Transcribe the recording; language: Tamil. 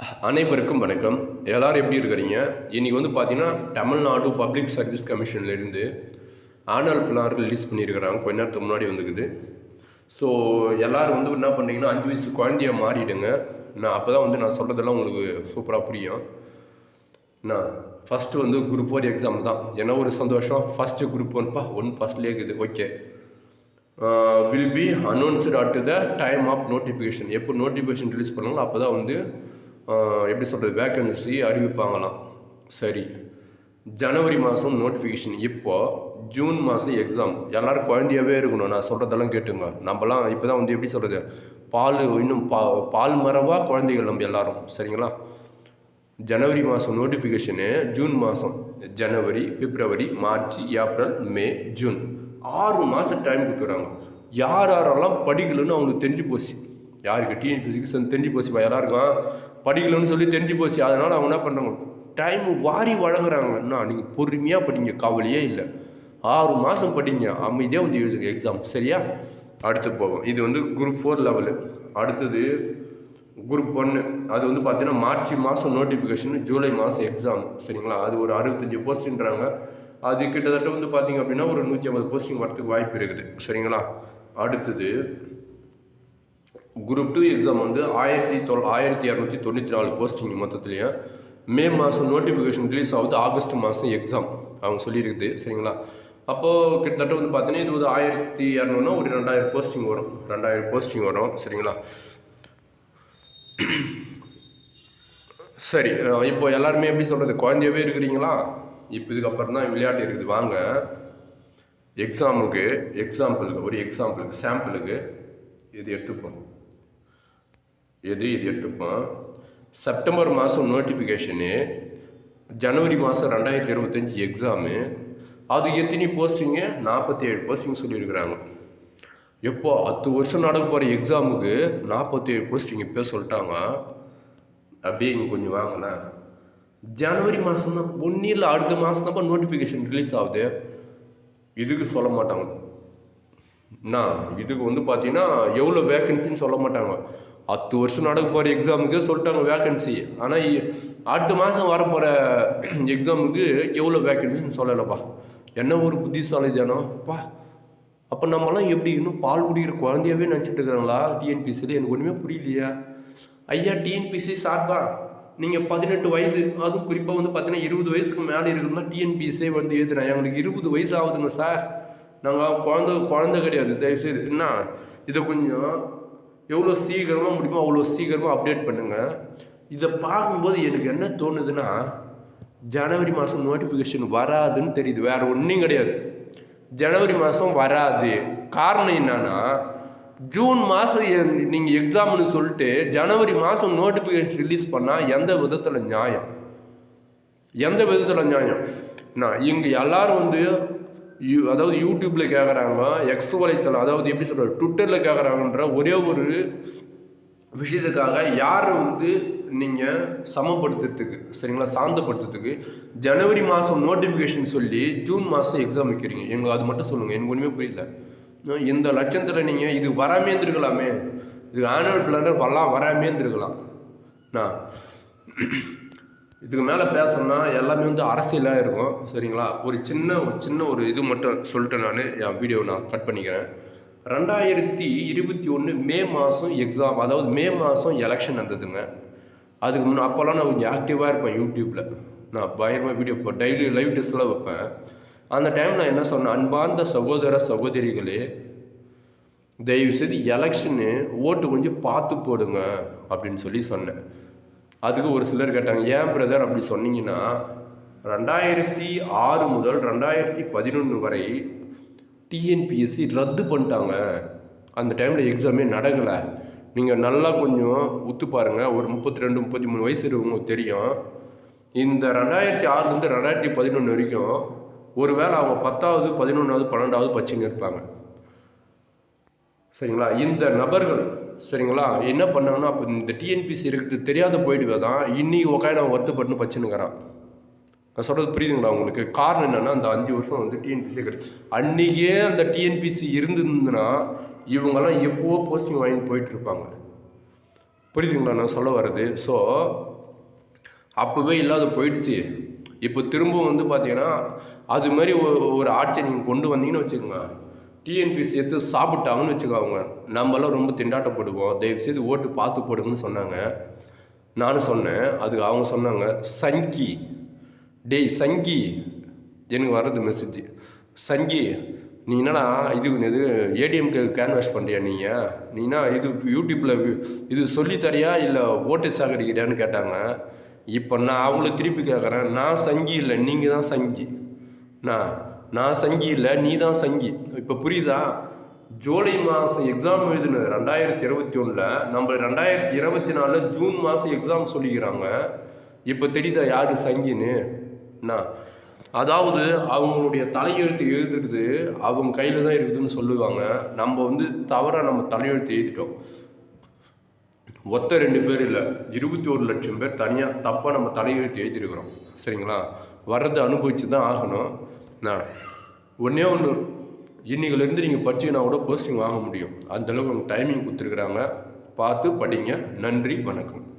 அனைவருக்கும் வணக்கம். எல்லாரும் எப்படி இருக்கிறீங்க? இன்றைக்கி வந்து பார்த்தீங்கன்னா தமிழ்நாடு பப்ளிக் சர்வீஸ் கமிஷன்லேருந்து ஆனுவல் பிளான் ரிலீஸ் பண்ணியிருக்கிறாங்க. கொஞ்ச நேரத்துக்கு முன்னாடி வந்துக்குது. ஸோ எல்லோரும் வந்து என்ன பண்ணுறீங்கன்னா அஞ்சு வயசு குழந்தைய மாறிடுங்க. நான் அப்போ தான் வந்து நான் சொல்கிறதெல்லாம் உங்களுக்கு சூப்பராக புரியும். நான் ஃபஸ்ட்டு வந்து குரூப் ஃபோர் எக்ஸாம் தான். என்ன ஒரு சந்தோஷம்? ஃபஸ்ட்டு குரூப் ஒன்ப்பா ஒன் ஃபஸ்ட்லேயே இருக்குது. Okay will be announced at the time of notification எப்போ நோட்டிஃபிகேஷன் ரிலீஸ் பண்ணாங்களோ அப்போ தான் வந்து எப்படி சொல்கிறது வேக்கன்சி அறிவிப்பாங்களாம். சரி. ஜனவரி மாதம் நோட்டிஃபிகேஷன் இப்போ ஜூன் மாதம் எக்ஸாம் எல்லோரும் குழந்தையாவே இருக்கணும். நான் சொல்கிறதெல்லாம் கேட்டுங்க. நம்மலாம் இப்போ தான் வந்து எப்படி சொல்கிறது பால் இன்னும் பா பால் மரவாக குழந்தைகள் நம்ம எல்லாரும். சரிங்களா? ஜனவரி மாதம் நோட்டிஃபிகேஷனு ஜூன் மாதம் ஜனவரி பிப்ரவரி மார்ச் ஏப்ரல் மே ஜூன். ஆறு மாதம் டைம் கொடுத்துறாங்க யார் யாரெல்லாம் படிக்கலன்னு அவங்களுக்கு தெரிஞ்சு போச்சு. யாருக்கு? டிஎன்பிசிக்கு தெரிஞ்சு போச்சுப்பா எல்லாருக்கும். படிக்கலன்னு சொல்லி தெரிஞ்சு போச்சு. அதனால் அவங்க என்ன பண்ணுறாங்க டைம் வாரி வழங்குறாங்கன்னா நீங்கள் பொறுமையாக படிங்க கவலையே இல்லை. ஆறு மாதம் படிங்க. அமைதியாக வந்து எழுதுங்க எக்ஸாம் சரியா? அடுத்து போவோம். இது வந்து குரூப் ஃபோர் லெவலு அடுத்தது குரூப் ஒன்று அது வந்து பார்த்தீங்கன்னா மார்ச் மாதம் நோட்டிஃபிகேஷன் ஜூலை மாதம் எக்ஸாம் சரிங்களா? அது ஒரு அறுபத்தஞ்சு போஸ்டின்றாங்க அது கிட்டத்தட்ட வந்து பார்த்தீங்க அப்படின்னா ஒரு நூற்றி ஐம்பது போஸ்டிங் வரத்துக்கு வாய்ப்பு இருக்குது. சரிங்களா? அடுத்தது குரூப் டூ எக்ஸாம் வந்து ஆயிரத்தி தொள் ஆயிரத்தி இரநூத்தி தொண்ணூற்றி நாலு போஸ்டிங் மொத்தத்துலேயும். மே மாதம் நோட்டிஃபிகேஷன் ரிலீஸ் ஆகுது ஆகஸ்ட் மாதம் எக்ஸாம் அவங்க சொல்லியிருக்குது சரிங்களா? அப்போது கிட்டத்தட்ட வந்து பார்த்தீங்கன்னா இது வந்து ஆயிரத்தி இரநூறுனா ஒரு ரெண்டாயிரம் போஸ்டிங் வரும். ரெண்டாயிரம் போஸ்டிங் வரும் சரிங்களா? சரி இப்போ எல்லாருமே எப்படி சொல்கிறது குழந்தையவே இருக்கிறீங்களா? இப்போ இதுக்கப்புறம் தான் விளையாட்டு இருக்குது. வாங்க. எக்ஸாமுக்கு எக்ஸாம்பிளுக்கு ஒரு எக்ஸாம்பிளுக்கு சாம்பிளுக்கு இது எடுத்துப்போம். எது இது எடுத்துப்போம் செப்டம்பர் மாதம் நோட்டிஃபிகேஷனு ஜனவரி மாதம் ரெண்டாயிரத்தி இருபத்தஞ்சி எக்ஸாமு அது எத்தனை போஸ்டிங்கு நாற்பத்தி ஏழு போஸ்டிங் சொல்லியிருக்கிறாங்க. எப்போ பத்து வருஷம் நடக்க போகிற எக்ஸாமுக்கு நாற்பத்தி ஏழு போஸ்டிங் இப்போ சொல்லிட்டாங்க. அப்படியே இங்கே கொஞ்சம் வாங்களேன். ஜனவரி மாதம் தான் ஒன்றும் இல்லை அடுத்த மாதம் தான் நோட்டிஃபிகேஷன் ரிலீஸ் ஆகுது. இதுக்கு சொல்ல மாட்டாங்க. நான் இதுக்கு வந்து பார்த்தீங்கன்னா எவ்வளோ வேக்கன்சின்னு சொல்ல மாட்டாங்க. பத்து வருஷம் நடக்க போகிற எக்ஸாமுக்கு சொல்லிட்டாங்க வேக்கன்சி ஆனால் அடுத்த மாதம் வரப்போகிற எக்ஸாமுக்கு எவ்வளோ வேக்கன்சின்னு சொல்லலைப்பா. என்ன ஒரு புத்திசாலி தானோப்பா அப்போ நம்மலாம் எப்படி இன்னும் பால் குடிக்கிற குழந்தையாவே நினச்சிட்டு இருக்கிறாங்களா? டிஎன்பிசியில் எனக்கு ஒன்றுமே புரியலையா. ஐயா டிஎன்பிசி சார்பா? நீங்கள் பதினெட்டு வயது அதுவும் குறிப்பாக வந்து பார்த்தீங்கன்னா இருபது வயசுக்கு மேலே இருக்கணும்னா டிஎன்பிசியே வந்து எழுதுனேன் எங்களுக்கு இருபது வயசு ஆகுதுங்க சார். நாங்கள் குழந்த குழந்த கிடையாது. தயவுசெய்து என்ன? இதை கொஞ்சம் எவ்வளோ சீக்கிரமாக முடியுமோ அவ்வளோ சீக்கிரமாக அப்டேட் பண்ணுங்கள் இதை பார்க்கும்போது எனக்கு என்ன தோணுதுன்னா ஜனவரி மாதம் நோட்டிஃபிகேஷன் வராதுன்னு தெரியுது. வேறு ஒன்றும் கிடையாது. ஜனவரி மாதம் வராது. காரணம் என்னன்னா ஜூன் மாதம் நீங்கள் எக்ஸாம்னு சொல்லிட்டு ஜனவரி மாதம் நோட்டிஃபிகேஷன் ரிலீஸ் பண்ணால் எந்த விதத்தில் நியாயம்? எந்த விதத்தில் நியாயம்? நான் இங்கே எல்லோரும் வந்து யூ அதாவது யூடியூப்பில் கேட்குறாங்க எக்ஸ் வலைத்தளம் அதாவது எப்படி சொல்கிறது ட்விட்டரில் கேட்குறாங்கன்ற ஒரே ஒரு விஷயத்துக்காக யாரை வந்து நீங்கள் சமப்படுத்துறதுக்கு சரிங்களா சாந்தப்படுத்துறதுக்கு ஜனவரி மாதம் நோட்டிஃபிகேஷன் சொல்லி ஜூன் மாதம் எக்ஸாம் வைக்கிறீங்க. எங்களுக்கு அது மட்டும் சொல்லுங்கள் எனக்கு ஒன்றுமே புரியல. இந்த லட்சத்தில் நீங்கள் இது வராமே இருந்திருக்கலாமே. இது ஆனுவல் பிளானர் வரலாம் வராமே இருந்திருக்கலாம். நான் இதுக்கு மேலே பேசணும்னா எல்லாமே வந்து அரசியலாக இருக்கும் சரிங்களா? ஒரு சின்ன ஒரு சின்ன ஒரு இது மட்டும் சொல்லிட்டு நான் என் வீடியோ நான் கட் பண்ணிக்கிறேன். ரெண்டாயிரத்தி இருபத்தி ஒன்று மே மாதம் எக்ஸாம் அதாவது மே மாதம் எலெக்ஷன் வந்ததுங்க. அதுக்கு முன்னே அப்போல்லாம் நான் கொஞ்சம் ஆக்டிவாக இருப்பேன் யூடியூப்பில் நான் பயங்கரமாக வீடியோ இப்போ டெய்லி லைவ் டெஸ்ட்லாம் வைப்பேன். அந்த டைம் நான் என்ன சொன்னேன் அன்பார்ந்த சகோதர சகோதரிகளே தயவு செய்து எலெக்ஷனு ஓட்டு கொஞ்சம் பார்த்து போடுங்க அப்படின்னு சொல்லி சொன்னேன். அதுக்கு ஒரு சிலர் கேட்டாங்க ஏன் பிரதர் அப்படி சொன்னீங்கன்னா ரெண்டாயிரத்தி ஆறு முதல் ரெண்டாயிரத்தி பதினொன்று வரை டிஎன்பிஎஸ்சி ரத்து பண்ணிட்டாங்க. அந்த டைமில் எக்ஸாமே நடக்கலை. நீங்கள் நல்லா கொஞ்சம் உத்து பாருங்கள் ஒரு முப்பத்தி ரெண்டு முப்பத்தி மூணு வயசு இருக்கவங்க தெரியும். இந்த ரெண்டாயிரத்தி ஆறுலேருந்து ரெண்டாயிரத்தி பதினொன்று வரைக்கும் ஒருவேளை அவங்க பத்தாவது பதினொன்றாவது பன்னெண்டாவது பச்சுன்னு இருப்பாங்க. சரிங்களா? இந்த நபர்கள் சரிங்களா? என்ன பண்ணாங்கன்னா அப்போ இந்த டிஎன்பிசி இருக்குது தெரியாத போயிட்டு தான். இன்றைக்கி உக்காய் நான் வருத்தப்பட்டு பச்சுனுங்கிறான் நான் சொல்கிறது புரியுதுங்களா உங்களுக்கு? காரணம் என்னென்னா அந்த அஞ்சு வருஷம் வந்து டிஎன்பிசி கிடையாது அன்றைக்கே அந்த டிஎன்பிசி இருந்துருந்துன்னா இவங்கெல்லாம் எப்போவோ போஸ்டிங் வாங்கிட்டு போயிட்டு இருப்பாங்க புரியுதுங்களா நான் சொல்ல வர்றது? ஸோ அப்போவே இல்லாத போயிடுச்சு. இப்போ திரும்பவும் வந்து பார்த்தீங்கன்னா அது மாதிரி ஒரு ஒரு ஆட்சியை நீங்கள் கொண்டு வந்தீங்கன்னு வச்சுக்கோங்க. டிஎன்பிசி எடுத்து சாப்பிட்டாங்கன்னு வச்சுக்கோங்க. நம்மளாம் ரொம்ப திண்டாட்டப்படுவோம். தயவுசெய்து ஓட்டு பார்த்து போடுங்கன்னு சொன்னாங்க. நானும் சொன்னேன். அதுக்கு அவங்க சொன்னாங்க சங்கி. டேய் சங்கி. எனக்கு வர்றது மெசேஜ் சங்கி நீ என்னடா இது இது ஏடிஎம்க்கு கேன்வாஷ் பண்ணுறியா நீங்கள் நீனா இது யூடியூப்பில் இது சொல்லித் தரியா இல்லை ஓட்டு சாகடிக்கிறியான்னு கேட்டாங்க. இப்போ நான் அவங்கள திருப்பி கேட்குறேன் நான் சங்கி இல்லை நீங்கள் தான் சங்கி. நான் நான் சங்கி இல்லை நீ தான் சங்கி. இப்போ புரியுதா? ஜூலை மாதம் எக்ஸாம் எழுதுனது ரெண்டாயிரத்தி இருபத்தி ஒன்றில் நம்ம ரெண்டாயிரத்தி இருபத்தி நாலில் ஜூன் மாதம் எக்ஸாம் சொல்லிக்கிறாங்க. இப்போ தெரியுதா யார் சங்கின்னு? நான் அதாவது அவங்களுடைய தலையெழுத்து எழுதுறது அவங்க கையில் தான் இருக்குதுன்னு சொல்லுவாங்க. நம்ம வந்து தவறாக நம்ம தலையெழுத்து எழுதிட்டோம். ஒத்த ரெண்டு பேர் இல்லை இருபத்தி ஒரு லட்சம் பேர் தனியாக தப்பாக நம்ம தலையெழுத்து எழுதியிருக்கிறோம். சரிங்களா? வர்றதை அனுபவிச்சு தான் ஆகணும். நான் ஒன்றே ஒன்று இன்னைக்குலேருந்து நீங்கள் படிச்சீங்கன்னா கூட போஸ்டிங் வாங்க முடியும். அந்தளவுக்கு அவங்க டைமிங் கொடுத்துருக்குறாங்க. பார்த்து படிங்க. நன்றி வணக்கம்.